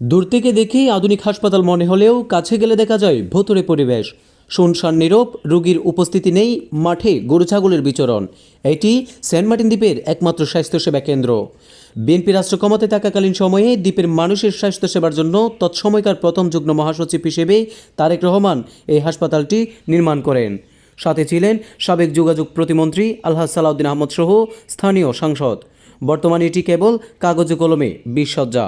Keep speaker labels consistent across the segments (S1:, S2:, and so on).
S1: দূর থেকে দেখেই আধুনিক হাসপাতাল মনে হলেও কাছে গেলে দেখা যায় ভোতরে পরিবেশ। শুনশান নীরব, রোগীর উপস্থিতি নেই, মাঠে গরু ছাগলের বিচরণ। এটি সেন্ট মার্টিন দ্বীপের একমাত্র স্বাস্থ্যসেবা কেন্দ্র। বিএনপি রাষ্ট্র ক্ষমতায় থাকাকালীন সময়ে দ্বীপের মানুষের স্বাস্থ্যসেবার জন্য তৎসময়কার প্রথম যুগ্ম মহাসচিব হিসেবে তারেক রহমান এই হাসপাতালটি নির্মাণ করেন। সাথে ছিলেন সাবেক যোগাযোগ প্রতিমন্ত্রী আলহাজ সালাউদ্দিন আহমদ সহ স্থানীয় সাংসদ। বর্তমানে এটি কেবল কাগজে কলমে বিশসজ্জা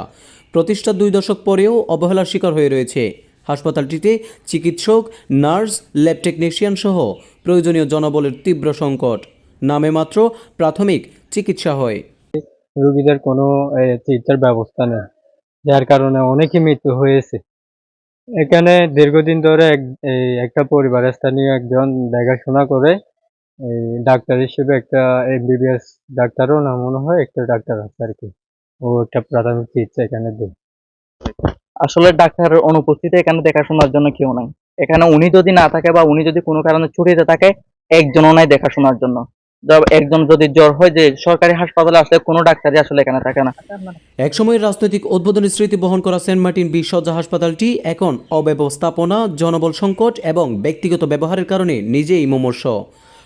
S1: প্রতিষ্ঠার দুই দশক পরেও অবহেলার শিকার হয়ে রয়েছে। হাসপাতালটিতে চিকিৎসক, নার্স, ল্যাব টেকনিশিয়ান সহ প্রয়োজনীয় জনবলের তীব্র সংকট। নামে মাত্র প্রাথমিক চিকিৎসা হয়।
S2: রোগীদের কোনো চিকিৎসার ব্যবস্থা নেই। যার কারণে অনেকই মৃত্যু হয়েছে। এখানে দীর্ঘদিন ধরে একটা পরিবারের স্থানীয় একজন দেখাশোনা করে ডাক্তার হিসেবে একটা এমবিবিএস ডাক্তারও না, মনে হয় একটা ডাক্তার আছে আর কি। ও একটা প্রাথমিক চিকিৎসা এখানে দেয়
S3: আসলে ডাক্তারের অনুপস্থিতি এখানে দেখাশোনার জন্য কেউ নাই। এখানে উনি যদি না থাকে বা উনি যদি কোনো কারণে ছুটিতে থাকে, একজনও নাই দেখাশোনার জন্য। একজন যদি জ্বর হয় যে সরকারি হাসপাতালে আসলে কোনো ডাক্তারই আসলে এখানে থাকে না।
S1: একসময়ের রাজনৈতিক উদ্বোধনী স্মৃতি বহন করা সেন্ট মার্টিন বিশসজ্জা হাসপাতালটি এখন অব্যবস্থাপনা, জনবল সংকট এবং ব্যক্তিগত ব্যবহারের কারণে নিজেই মুমূর্ষ।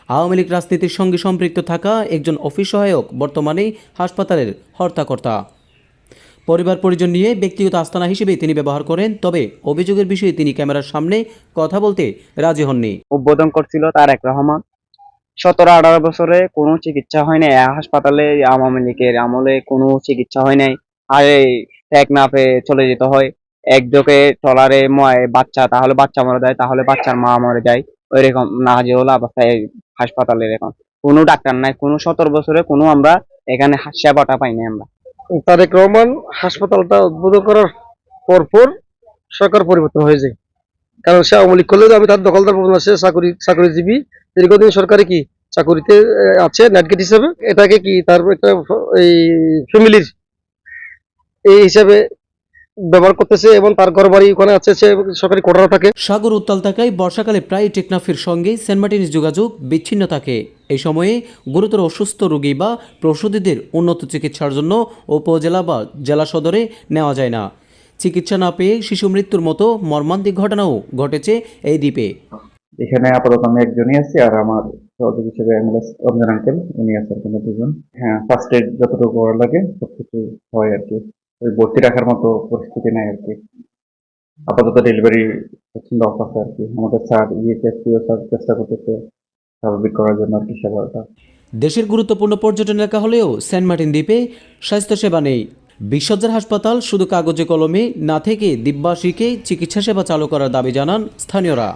S1: আওয়ামী লীগ রাজনীতির সঙ্গে সম্পৃক্ত থাকা একজন অফিস সহায়ক বর্তমানে হাসপাতালের হর্তাকর্তা। পরিবার পরিজন নিয়ে ব্যক্তিগত আস্তানা হিসেবে তিনি ব্যবহার করেন, তবে অভিযোগের বিষয়ে তিনি ক্যামেরার সামনে কথা বলতে রাজি হননি।
S4: উদ্বোধন করছিল তারেক রহমান। সতেরো আঠারো বছরে কোনো চিকিৎসা হয় নাই। হাসপাতালে আওয়ামী লীগের আমলে কোনো চিকিৎসা হয় নাই। আর এক ট্যাগ না পেয়ে চলে যেতে হয়। একজকে ট্রলারে ময় বাচ্চা, তাহলে বাচ্চা মরে যায়, তাহলে বাচ্চার মা মরে যায়। ওইরকম নাজেহল অবস্থায় এই হাসপাতালের এখন কোনো ডাক্তার নাই কোনো সতেরো বছরে কোনো আমরা এখানে সেবাটা পাইনি আমরা।
S5: তারেক রহমান হাসপাতালটা উদ্বোধন করার পরপর সরকার পরিবর্তন হয়ে যায় কারণ সে আওয়ামী লীগ করলেও আমি তার দখলদার না, সে চাকরি চাকরিজীবী। দীর্ঘদিন সরকারি কি চাকরিতে আছে নেটগেট হিসেবে। এটাকে কি তার একটা এই ফ্যামিলির এই হিসাবে ব্যবহার করতেছে এবং তার ঘর বাড়ি ওখানে আছে সে সরকারি কোটারা থাকে।
S1: সাগর উত্তাল থাকায় বর্ষাকালে প্রায় টেকনাফের সঙ্গে সেন্ট মার্টিনের যোগাযোগ বিচ্ছিন্ন থাকে। এই সময়ে গুরুতর অসুস্থ রোগী বা প্রসূতিদের উন্নত চিকিৎসার জন্য উপজেলা বা জেলা সদরে নেওয়া যায় না। চিকিৎসা না পেয়ে শিশু মৃত্যুর মতো মর্মান্তিক ঘটনাও ঘটেছে এই দ্বীপে।
S6: এখানে আপাতত আমি একজনই আছি আর আমার সহযোগী হিসেবে অ্যাম্বুলেন্স রমজান আঙ্কেল উনি আছেন কোনো দুজন। হ্যাঁ ফার্স্ট এড যতটুকু করা লাগে সবকিছু হয় আর কি। ওই ভর্তি রাখার মতো পরিস্থিতি নাই আর কি। আপাতত ডেলিভারি প্রচণ্ড অফ আছে আর কি। আমাদের স্যার ইএসএসপিও স্যার চেষ্টা করতেছে স্বাভাবিক করার জন্য আর কি সেবাটা।
S1: দেশের গুরুত্বপূর্ণ পর্যটন এলাকা হলেও সেন্ট মার্টিন দ্বীপে স্বাস্থ্যসেবা নেই। বিশ্বজ্জার হাসপাতাল শুধু কাগজে কলমে, না থেকে দ্বীপবাসীকে চিকিৎসা সেবা চালু করার দাবি জানান স্থানীয়রা।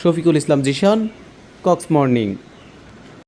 S1: Shafiqul Islam Zishan, Cox morning.